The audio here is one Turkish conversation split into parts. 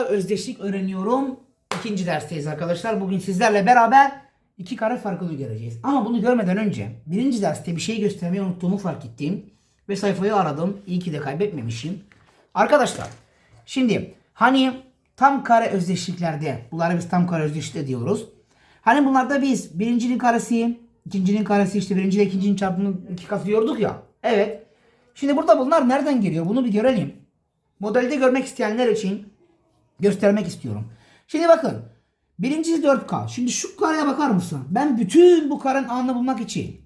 Özdeşlik öğreniyorum. İkinci dersteyiz arkadaşlar. Bugün sizlerle beraber iki kare farkını göreceğiz. Ama bunu görmeden önce birinci derste bir şey göstermeyi unuttuğumu fark ettim. Ve sayfayı aradım. İyi ki de kaybetmemişim. Arkadaşlar şimdi hani tam kare özdeşliklerde bunları biz tam kare özdeşlik diyoruz. Hani bunlarda biz birincinin karesi, ikincinin karesi işte birinci ile ikincinin çarpımı iki katı diyorduk ya. Evet. Şimdi burada bunlar nereden geliyor? Bunu bir görelim. Modelde görmek isteyenler için göstermek istiyorum. Şimdi bakın. Birincisi 4K. Şimdi şu kareye bakar mısın? Ben bütün bu karenin alanını bulmak için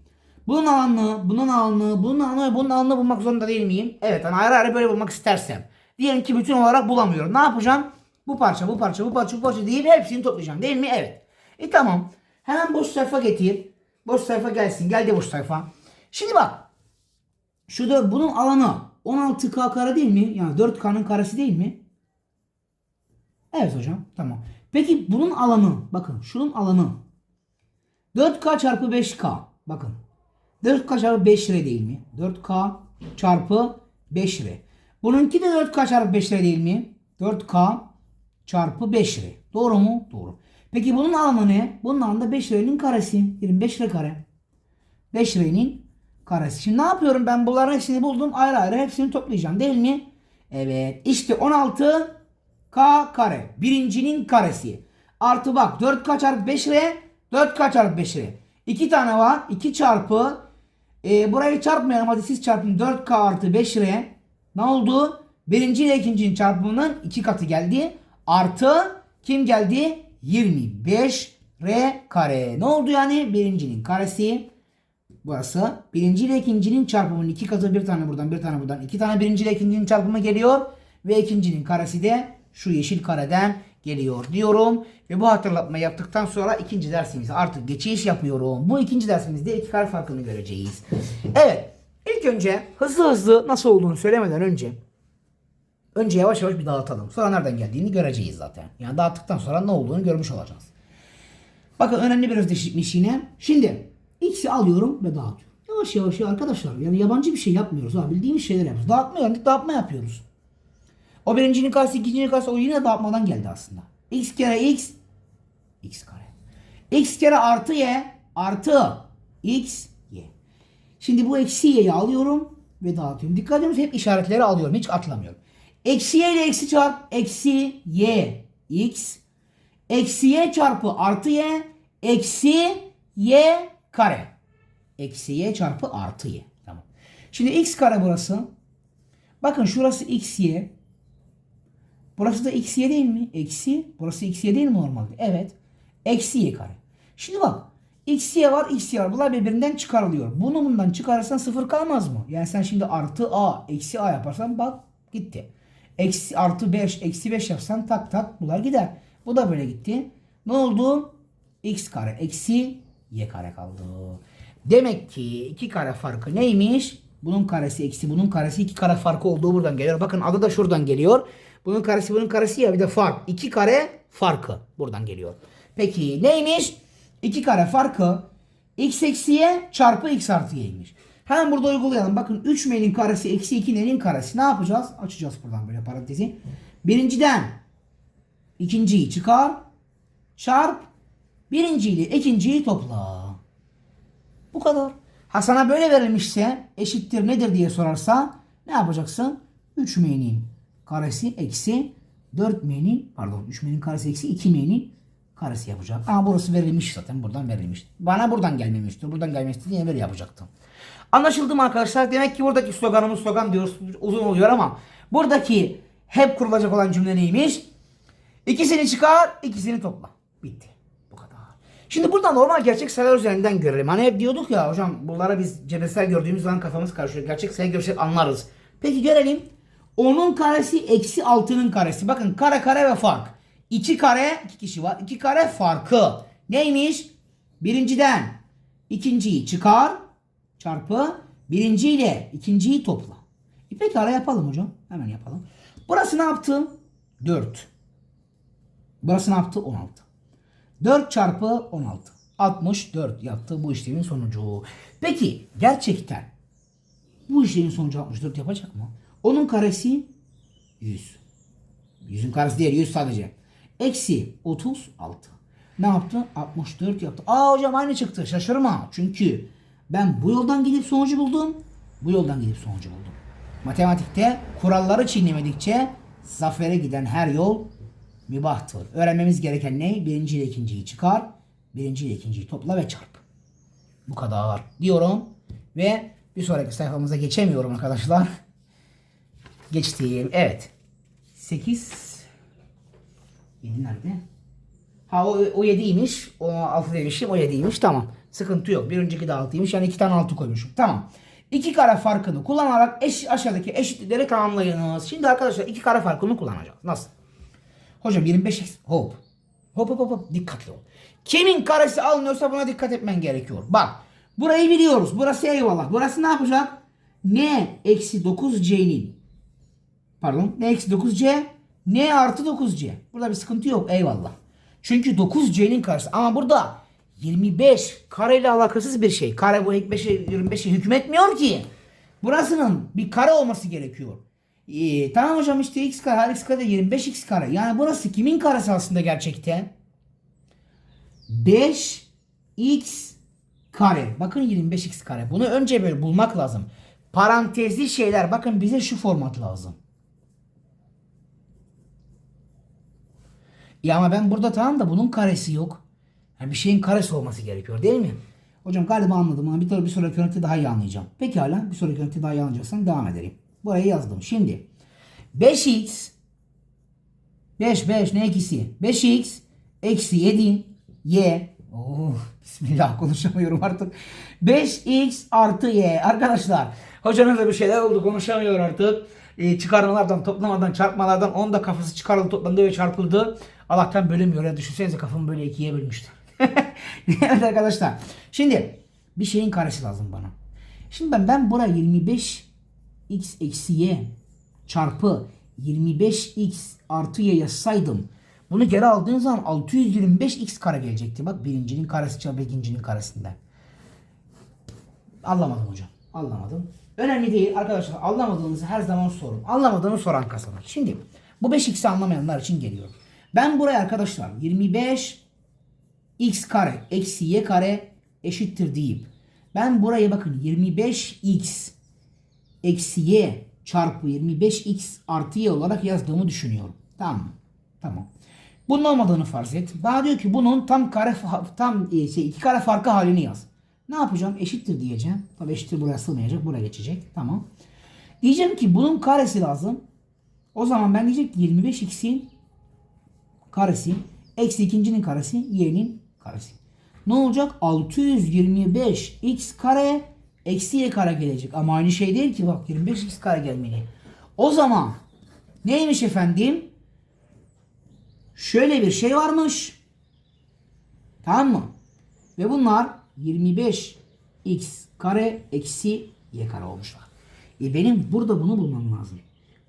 bunun alanını, bunun alanını, bunun alanını, bunun alanını bulmak zorunda değil miyim? Evet. Hani ayrı ayrı böyle bulmak istersem. Diyelim ki bütün olarak bulamıyorum. Ne yapacağım? Bu parça, bu parça, bu parça, bu parça deyip hepsini toplayacağım. Değil mi? Evet. E tamam. Hemen boş sayfa getir. Boş sayfa gelsin. Geldi boş sayfa. Şimdi bak. Şu da bunun alanı 16K kare değil mi? Yani 4K'nın karesi değil mi? Evet hocam. Tamam. Peki bunun alanı. Bakın şunun alanı. 4K çarpı 5K. Bakın. 4K çarpı 5 lira değil mi? 4K çarpı 5 lira. Bununki de 4K çarpı 5 lira değil mi? 4K çarpı 5 lira. Doğru mu? Doğru. Peki bunun alanı ne? Bunun alanı da 5 liranın karesi. 25 lira kare. 5 liranın karesi. Şimdi ne yapıyorum? Ben bunların hepsini buldum. Ayrı ayrı hepsini toplayacağım değil mi? Evet. İşte 16 K kare. Birincinin karesi. Artı bak 4K çarpı 5 lira. 4K çarpı 5 lira. 2 tane var. 2 çarpı. E, burayı çarpmayalım. Hadi siz çarpın. 4K artı 5 lira. Ne oldu? Birinci ile ikincinin çarpımının 2 katı geldi. Artı kim geldi? 25 R kare. Ne oldu yani? Birincinin karesi. Burası. Birinci ile ikincinin çarpımının iki katı bir tane buradan bir tane buradan. iki tane birinci ile ikincinin çarpımı geliyor. Ve ikincinin karesi de şu yeşil kareden geliyor diyorum. Ve bu hatırlatma yaptıktan sonra ikinci dersimize artık geçiş yapıyorum. Bu ikinci dersimizde iki kare farkını göreceğiz. Evet. İlk önce hızlı hızlı nasıl olduğunu söylemeden önce önce yavaş yavaş bir dağıtalım. Sonra nereden geldiğini göreceğiz zaten. Yani dağıttıktan sonra ne olduğunu görmüş olacağız. Bakın önemli bir özdeşlikmiş yine. Şimdi x'i alıyorum ve dağıtıyorum. Yavaş yavaş ya arkadaşlar. Yani yabancı bir şey yapmıyoruz. Ha. Bildiğimiz şeyler yapıyoruz. Dağıtma öğrendik dağıtma yapıyoruz. O birincinin karşısı ikincinin karşısı o yine dağıtmadan geldi aslında. x kere x x kare. x kere artı y artı x y. Şimdi bu eksi y'yi alıyorum ve dağıtıyorum. Dikkat edin hep işaretleri alıyorum. Hiç atlamıyorum. Eksi y ile eksi çarp. Eksi y x. Eksi y çarpı artı y. Eksi y kare. Eksi y çarpı artı y. Tamam. Şimdi x kare burası. Bakın şurası x y. Burası da x y değil mi? Eksi. Burası x y değil mi normalde? Evet. Eksi y kare. Şimdi bak. x y var x y var. Bunlar birbirinden çıkarılıyor. Bunu bundan çıkarırsan sıfır kalmaz mı? Yani sen şimdi artı a eksi a yaparsan bak gitti. Eksi artı 5 eksi 5 yapsan tak tak bunlar gider. Bu da böyle gitti. Ne oldu? x kare eksi y kare kaldı. Demek ki iki kare farkı neymiş? Bunun karesi eksi bunun karesi iki kare farkı olduğu buradan geliyor. Bakın adı da şuradan geliyor. Bunun karesi bunun karesi ya bir de fark. İki kare farkı buradan geliyor. Peki neymiş? İki kare farkı x eksi y çarpı x artı y'ymiş. Hemen burada uygulayalım. Bakın 3 m'nin karesi eksi 2 n'nin karesi. Ne yapacağız? Açacağız buradan böyle parantezi. Birinciden ikinciyi çıkar. Çarp. Birinci ile ikinciyi topla. Bu kadar. Ha sana böyle verilmişse eşittir nedir diye sorarsa ne yapacaksın? 3 m'nin karesi eksi 4 m'nin pardon 3 m'nin karesi eksi 2 m'nin karesi yapacak. Ama burası verilmiş zaten buradan verilmiş. Bana buradan gelmemiştir. Buradan gelmişti diye böyle yapacaktım. Anlaşıldı mı arkadaşlar? Demek ki buradaki sloganımız slogan diyoruz uzun oluyor ama buradaki hep kurulacak olan cümle neymiş? İkisini çıkar, ikisini topla. Bitti. Bu kadar. Şimdi burada normal gerçek sayılar üzerinden görelim. Hani hep diyorduk ya hocam bunlara biz cebirsel gördüğümüz zaman kafamız karışıyor. Gerçek sayı görsek anlarız. Peki görelim. 10'un karesi eksi 6'nın karesi. Bakın kare kare ve fark. 2 kare, 2 kişi var. 2 kare farkı. Neymiş? Birinciden ikinciyi çıkar çarpı birinci ile ikinciyi topla. E pekala yapalım hocam. Hemen yapalım. Burası ne yaptı? 4. Burası ne yaptı? 16. 4 çarpı 16. 64 yaptı bu işlemin sonucu. Peki gerçekten bu işlemin sonucu 64 yapacak mı? Onun karesi 100. 100'ün karesi değil 100 sadece. Eksi 36. Ne yaptı? 64 yaptı. Aa hocam aynı çıktı. Şaşırma. Çünkü ben bu yoldan gidip sonucu buldum. Bu yoldan gidip sonucu buldum. Matematikte kuralları çiğnemedikçe zafere giden her yol mübahtır. Öğrenmemiz gereken ne? Birinci ile ikinciyi çıkar. Birinci ile ikinciyi topla ve çarp. Bu kadar diyorum. Ve bir sonraki sayfamıza geçemiyorum arkadaşlar. Geçtiğim. Evet. 8 7 nerede? Ha o, o 7'ymiş. O 6 demişim. O 7'ymiş. Tamam. Sıkıntı yok. Bir önceki de 6'ymış. Yani 2 tane 6 koymuşum. Tamam. İki kare farkını kullanarak eş, aşağıdaki eşitlikleri tamamlayınız. Şimdi arkadaşlar iki kare farkını kullanacağız. Nasıl? Hocam 25 x hop. Hop hop hop hop dikkatli ol. Kimin karesi alınıyorsa buna dikkat etmen gerekiyor. Bak burayı biliyoruz. Burası eyvallah. Burası ne yapacak? N eksi 9c'nin pardon n eksi 9c n artı 9c. Burada bir sıkıntı yok eyvallah. Çünkü 9c'nin karesi ama burada 25 kareyle alakasız bir şey. Kare bu 25'e 25'e hükmetmiyor ki. Burasının bir kare olması gerekiyor. Ee, tamam hocam işte x kare x kare de 25x kare. Yani burası kimin karesi aslında gerçekten? 5x kare. Bakın 25x kare. Bunu önce böyle bulmak lazım. Parantezli şeyler. Bakın bize şu format lazım. Ya ama ben burada tamam da bunun karesi yok. Yani bir şeyin karesi olması gerekiyor değil mi? Hocam galiba anladım ama bir, bir sonraki örnekte daha iyi anlayacağım. Pekala bir sonraki örnekte daha iyi anlayacaksam devam edelim. Buraya yazdım. Şimdi 5x 5 5 ne ikisi? 5x eksi 7 y Oh, bismillah konuşamıyorum artık. 5x artı y. Arkadaşlar hocanın bir şeyler oldu konuşamıyor artık. Ee, çıkarmalardan, toplamadan, çarpmalardan onun da kafası çıkarıldı, toplandı ve çarpıldı. Allah'tan bölünmüyor. Ya düşünsenize kafamı böyle ikiye bölmüştü. evet arkadaşlar. Şimdi bir şeyin karesi lazım bana. Şimdi ben ben buraya 25 x eksi y çarpı 25x artı y yazsaydım bunu geri aldığın zaman 625x kare gelecekti. Bak birincinin karesi çarpı ikincinin karesinden. Anlamadım hocam. Anlamadım. Önemli değil arkadaşlar. Anlamadığınızı her zaman sorun. Anlamadığını soran kazanır. Şimdi bu 5x'i anlamayanlar için geliyor. Ben buraya arkadaşlar 25 x kare eksi y kare eşittir deyip ben buraya bakın 25x eksi y çarpı 25x artı y olarak yazdığımı düşünüyorum. Tamam mı? Tamam. Bunun olmadığını farz et. Bana diyor ki bunun tam kare tam e, şey, iki kare farkı halini yaz. Ne yapacağım? Eşittir diyeceğim. Tabii eşittir buraya sığmayacak. Buraya geçecek. Tamam. Diyeceğim ki bunun karesi lazım. O zaman ben diyecek ki 25x'in karesi eksi ikincinin karesi y'nin karesi. Ne olacak? 625 x kare eksi y kare gelecek. Ama aynı şey değil ki bak 25 x kare gelmeli. O zaman neymiş efendim? Şöyle bir şey varmış. Tamam mı? Ve bunlar 25 x kare eksi y kare olmuşlar. E benim burada bunu bulmam lazım.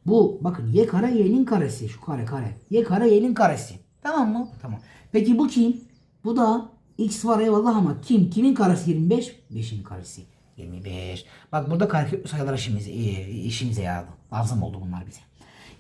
Bu bakın y kare y'nin karesi. Şu kare kare. Y kare y'nin karesi. Tamam mı? Tamam. Peki bu kim? Bu da x var eyvallah ama kim? Kimin karesi 25? 5'in karesi. 25. Bak burada karekök sayılar işimize, işimize yaradı. Lazım oldu bunlar bize.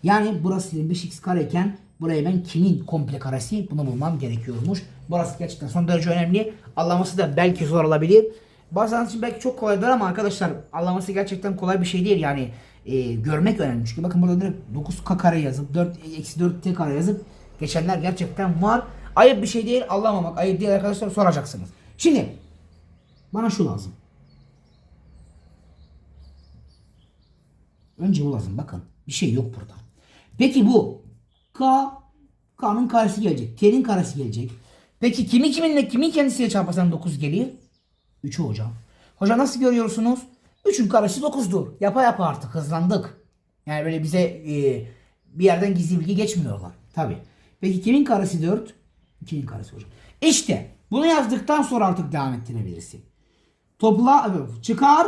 Yani burası 25x kareyken buraya ben kimin komple karesi bunu bulmam gerekiyormuş. Burası gerçekten son derece önemli. Anlaması da belki zor olabilir. Bazen için belki çok kolaydır ama arkadaşlar anlaması gerçekten kolay bir şey değil. Yani e, görmek önemli. Çünkü bakın burada direkt 9k kare yazıp 4 eksi 4t kare yazıp geçenler gerçekten var. Ayıp bir şey değil. Anlamamak ayıp değil arkadaşlar soracaksınız. Şimdi bana şu lazım. Önce bu lazım. Bakın bir şey yok burada. Peki bu K K'nın karesi gelecek. T'nin karesi gelecek. Peki kimi kiminle kimin kendisiyle çarparsan 9 gelir? 3'ü hocam. Hoca nasıl görüyorsunuz? 3'ün karesi 9'dur. Yapa yapa artık hızlandık. Yani böyle bize e, bir yerden gizli bilgi geçmiyorlar. Tabi. Peki kimin karesi 4? 2'nin karesi hocam. İşte bunu yazdıktan sonra artık devam ettirebilirsin. Topla çıkar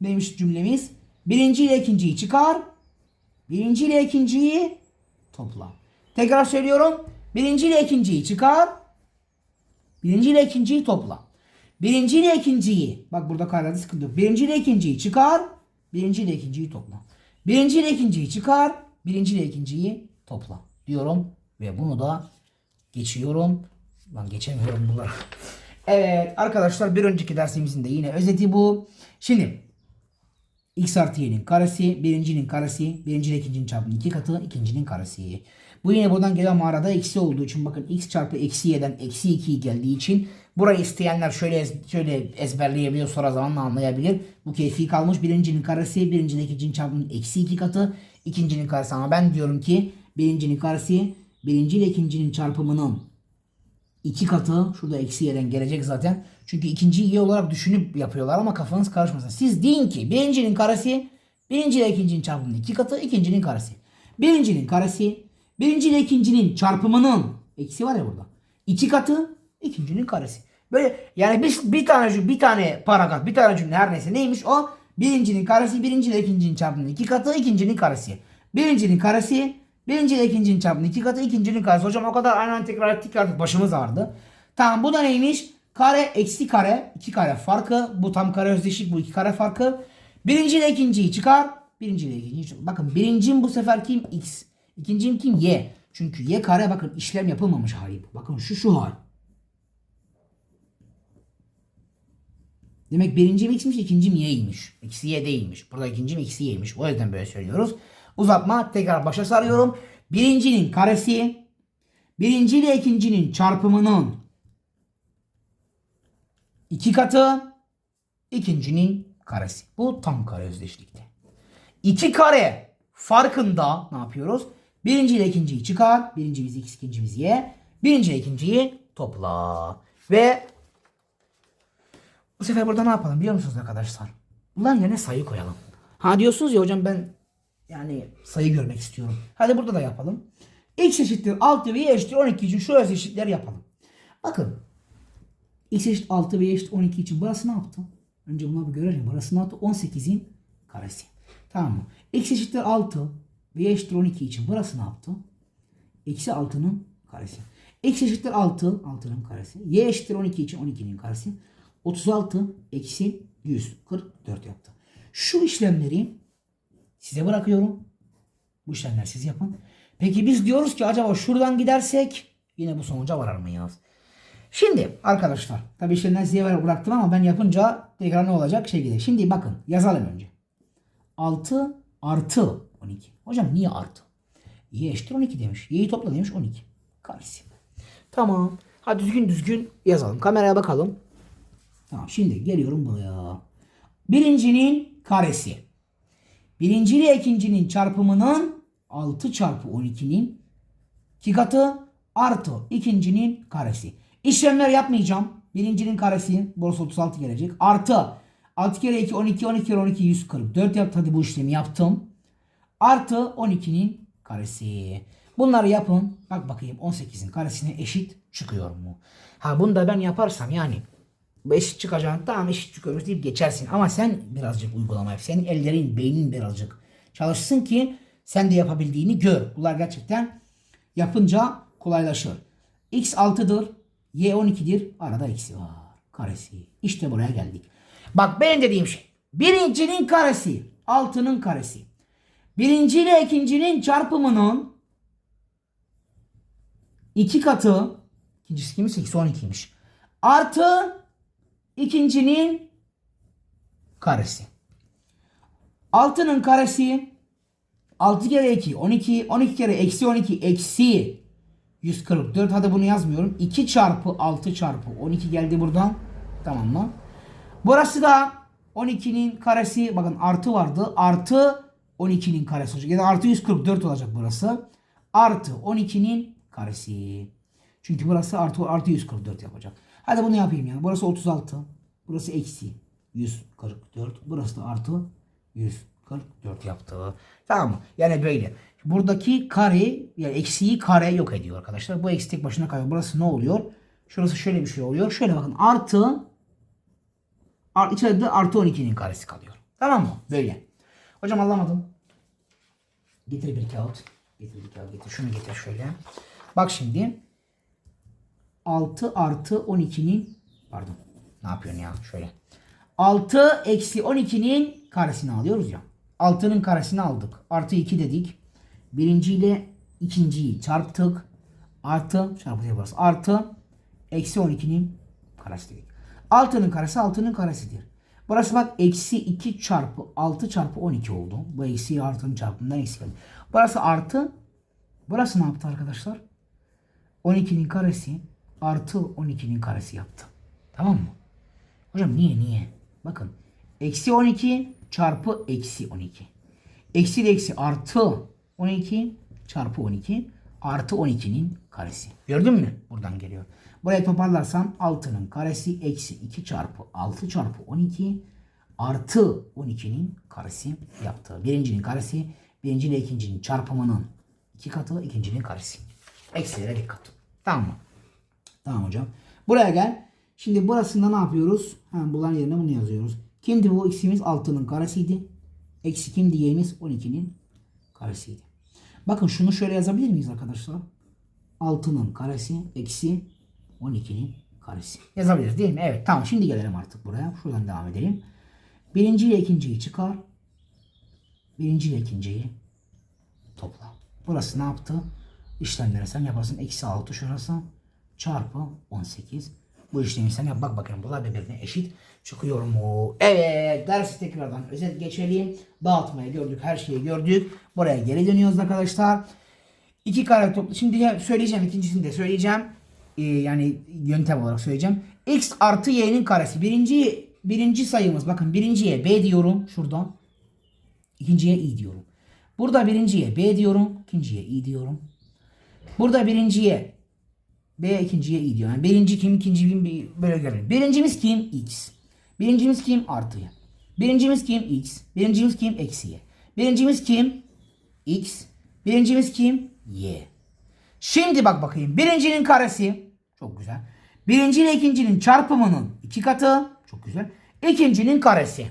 neymiş cümlemiz? Birinci ile ikinciyi çıkar. Birinci ile ikinciyi topla. Tekrar söylüyorum. Birinci ile ikinciyi çıkar. Birinci ile ikinciyi topla. Birinci ile ikinciyi bak burada kaynada sıkıntı yok. Birinci ile ikinciyi çıkar. Birinci ile ikinciyi topla. Birinci ile ikinciyi çıkar. Birinci ile ikinciyi topla. diyorum. Ve bunu da geçiyorum. Lan geçemiyorum bunları. evet arkadaşlar bir önceki dersimizin de yine özeti bu. Şimdi x artı y'nin karesi, birincinin karesi, birinci ile ikincinin çarpımının iki katı, ikincinin karesi. Bu yine buradan gelen mağarada eksi olduğu için bakın x çarpı eksi y'den eksi 2 geldiği için burayı isteyenler şöyle şöyle ezberleyebiliyor sonra zamanla anlayabilir. Bu keyfi kalmış. Birincinin karesi, birinci ile ikincinin çarpımının eksi 2 katı, ikincinin karesi. Ama ben diyorum ki birincinin karesi, birinci ile ikincinin çarpımının iki katı şurada eksi y'den gelecek zaten. Çünkü ikinciyi y olarak düşünüp yapıyorlar ama kafanız karışmasın. Siz deyin ki birincinin karesi birinci ile ikincinin çarpımının iki katı ikincinin karesi. Birincinin karesi birinci ile ikincinin çarpımının eksi var ya burada. iki katı ikincinin karesi. Böyle yani bir, bir tane bir tane paragraf bir tane cümle her neyse neymiş o? Birincinin karesi birinci ile ikincinin çarpımının iki katı ikincinin karesi. Birincinin karesi Birinci ile ikincinin çarpımının iki katı ikincinin karesi. Hocam o kadar aynen tekrar ettik artık başımız ağrıdı. Tamam bu da neymiş? Kare eksi kare. iki kare farkı. Bu tam kare özdeşik bu iki kare farkı. Birinci ile ikinciyi çıkar. Birinci ile ikinciyi çıkar. Bakın birincim bu sefer kim? X. İkincim kim? Y. Çünkü y kare bakın işlem yapılmamış hali. Bakın şu şu hal. Demek birincim x'miş, ikincim y'ymiş. Eksi y değilmiş. Burada ikincim eksi y'ymiş. O yüzden böyle söylüyoruz. Uzatma tekrar başa sarıyorum. Birincinin karesi birinci ile ikincinin çarpımının iki katı ikincinin karesi. Bu tam kare özdeşlikte. İki kare farkında ne yapıyoruz? Birinci ile ikinciyi çıkar. Birincimiz x, ikincimiz y. Birinci ile ikinciyi topla. Ve bu sefer burada ne yapalım biliyor musunuz arkadaşlar? Bunların yerine sayı koyalım. Ha diyorsunuz ya hocam ben yani sayı görmek istiyorum. Hadi burada da yapalım. X eşittir 6 ve y eşittir 12 için şu öz eşitleri yapalım. Bakın. X eşit 6 ve y eşit 12 için burası ne yaptı? Önce bunu bir görelim. Burası ne yaptı? 18'in karesi. Tamam mı? X eşittir 6 ve y eşittir 12 için burası ne yaptı? Eksi 6'nın karesi. X eşittir 6, 6'nın karesi. Y eşittir 12 için 12'nin karesi. 36 eksi 144 yaptı. Şu işlemleri size bırakıyorum. Bu işlemler siz yapın. Peki biz diyoruz ki acaba şuradan gidersek yine bu sonuca varar mıyız? Şimdi arkadaşlar tabii işlemler size bıraktım ama ben yapınca tekrar ne olacak şey gidiyor. Şimdi bakın yazalım önce. 6 artı 12. Hocam niye artı? Y eşittir 12 demiş. Y'yi topla demiş 12. Karesi. Tamam. Hadi düzgün düzgün yazalım. Kameraya bakalım. Tamam şimdi geliyorum buraya. Birincinin karesi. Birinci ikincinin çarpımının 6 çarpı 12'nin 2 katı artı ikincinin karesi. İşlemler yapmayacağım. Birincinin karesi burası 36 gelecek. Artı 6 kere 2 12 12 kere 12 144 yaptı. Hadi bu işlemi yaptım. Artı 12'nin karesi. Bunları yapın. Bak bakayım 18'in karesine eşit çıkıyor mu? Ha bunu da ben yaparsam yani eşit çıkacağını tamam eşit çıkıyoruz deyip geçersin. Ama sen birazcık uygulama yap. Senin ellerin, beynin birazcık çalışsın ki sen de yapabildiğini gör. Bunlar gerçekten yapınca kolaylaşır. X 6'dır. Y 12'dir. Arada eksi var. Karesi. İşte buraya geldik. Bak benim dediğim şey. Birincinin karesi. Altının karesi. Birinci ile ikincinin çarpımının iki katı. İkincisi kimmiş? Eksi 12'ymiş. Artı ikincinin karesi. Altının karesi 6 kere 2 12 12 kere eksi 12 eksi 144 hadi bunu yazmıyorum. 2 çarpı 6 çarpı 12 geldi buradan. Tamam mı? Burası da 12'nin karesi bakın artı vardı. Artı 12'nin karesi olacak. Yani artı 144 olacak burası. Artı 12'nin karesi. Çünkü burası artı, artı 144 yapacak. Hadi bunu yapayım ya. Burası 36. Burası eksi 144. Burası da artı 144 yaptı. Tamam mı? Yani böyle. Buradaki kare yani eksiği kare yok ediyor arkadaşlar. Bu eksi tek başına kalıyor. Burası ne oluyor? Şurası şöyle bir şey oluyor. Şöyle bakın artı art, içeride de artı 12'nin karesi kalıyor. Tamam mı? Böyle. Hocam anlamadım. Getir bir kağıt. Getir bir kağıt getir. Şunu getir şöyle. Bak şimdi. 6 artı 12'nin pardon ne yapıyorsun ya şöyle. 6 eksi 12'nin karesini alıyoruz ya. 6'nın karesini aldık. Artı 2 dedik. Birinciyle ikinciyi çarptık. Artı çarpı yaparız. Artı eksi 12'nin karesi dedik. 6'nın karesi 6'nın karesidir. Burası bak eksi 2 çarpı 6 çarpı 12 oldu. Bu eksi artının çarpımından eksi geldi. Burası artı. Burası ne yaptı arkadaşlar? 12'nin karesi artı 12'nin karesi yaptı. Tamam mı? Hocam niye niye? Bakın. Eksi 12 çarpı eksi 12. Eksi ile eksi artı 12 çarpı 12 artı 12'nin karesi. Gördün mü? Buradan geliyor. Buraya toparlarsam 6'nın karesi eksi 2 çarpı 6 çarpı 12 artı 12'nin karesi yaptı. Birincinin karesi birinci ile ikincinin çarpımının iki katı ikincinin karesi. Eksilere dikkat. Tamam mı? Tamam hocam. Buraya gel. Şimdi burasında ne yapıyoruz? Hemen bunların yerine bunu yazıyoruz. Kimdi bu? X'imiz 6'nın karesiydi. Eksi kimdi? Y'imiz 12'nin karesiydi. Bakın şunu şöyle yazabilir miyiz arkadaşlar? 6'nın karesi eksi 12'nin karesi. Yazabiliriz değil mi? Evet tamam şimdi gelelim artık buraya. Şuradan devam edelim. Birinci ile ikinciyi çıkar. Birinci ile ikinciyi topla. Burası ne yaptı? İşlemleri sen yaparsın. Eksi 6 şurası çarpı 18. Bu işlemi sen yap. Bak bakayım bunlar birbirine eşit çıkıyor mu? Evet. Dersi tekrardan özet geçelim. Dağıtmayı gördük. Her şeyi gördük. Buraya geri dönüyoruz arkadaşlar. İki kare toplu. Şimdi söyleyeceğim. ikincisini de söyleyeceğim. Ee, yani yöntem olarak söyleyeceğim. X artı y'nin karesi. Birinci, birinci sayımız. Bakın birinciye b diyorum. Şuradan. İkinciye i diyorum. Burada birinciye b diyorum. ikinciye i diyorum. Burada birinciye B ikinciye i diyor. Yani birinci kim, ikinci kim böyle görelim. Birincimiz kim? X. Birincimiz kim? Artı. Birincimiz kim? X. Birincimiz kim? Eksi y. Birincimiz kim? X. Birincimiz kim? Y. Şimdi bak bakayım. Birincinin karesi. Çok güzel. Birinci ile ikincinin çarpımının iki katı. Çok güzel. İkincinin karesi.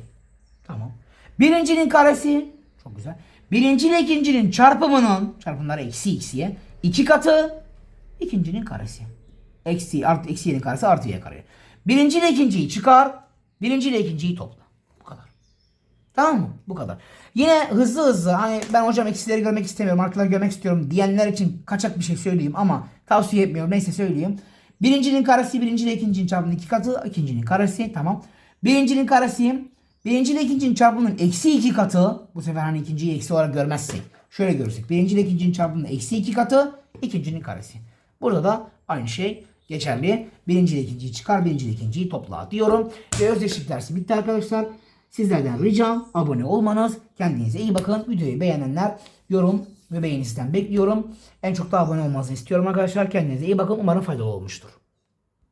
Tamam. Birincinin karesi. Çok güzel. Birinci ile ikincinin çarpımının çarpımları eksi x'ye iki katı. İkincinin karesi. Eksi artı eksi y'nin karesi artı y kare. Birinci ile ikinciyi çıkar. Birinci ile ikinciyi topla. Bu kadar. Tamam mı? Bu kadar. Yine hızlı hızlı hani ben hocam eksileri görmek istemiyorum, artıları görmek istiyorum diyenler için kaçak bir şey söyleyeyim ama tavsiye etmiyorum. Neyse söyleyeyim. Birincinin karesi birinci ile ikincinin çarpımının iki katı. ikincinin karesi tamam. Birincinin karesi birinci ile ikincinin çarpımının eksi iki katı. Bu sefer hani ikinciyi eksi olarak görmezsek. Şöyle görürsek. Birinci ile ikincinin çarpımının eksi iki katı. ikincinin karesi. Burada da aynı şey geçerli. Birinci ile ikinciyi çıkar, birinci ile ikinciyi topla diyorum. Ve özdeşlik dersi bitti arkadaşlar. Sizlerden ricam abone olmanız. Kendinize iyi bakın. Videoyu beğenenler yorum ve beğeni sizden bekliyorum. En çok da abone olmanızı istiyorum arkadaşlar. Kendinize iyi bakın. Umarım faydalı olmuştur.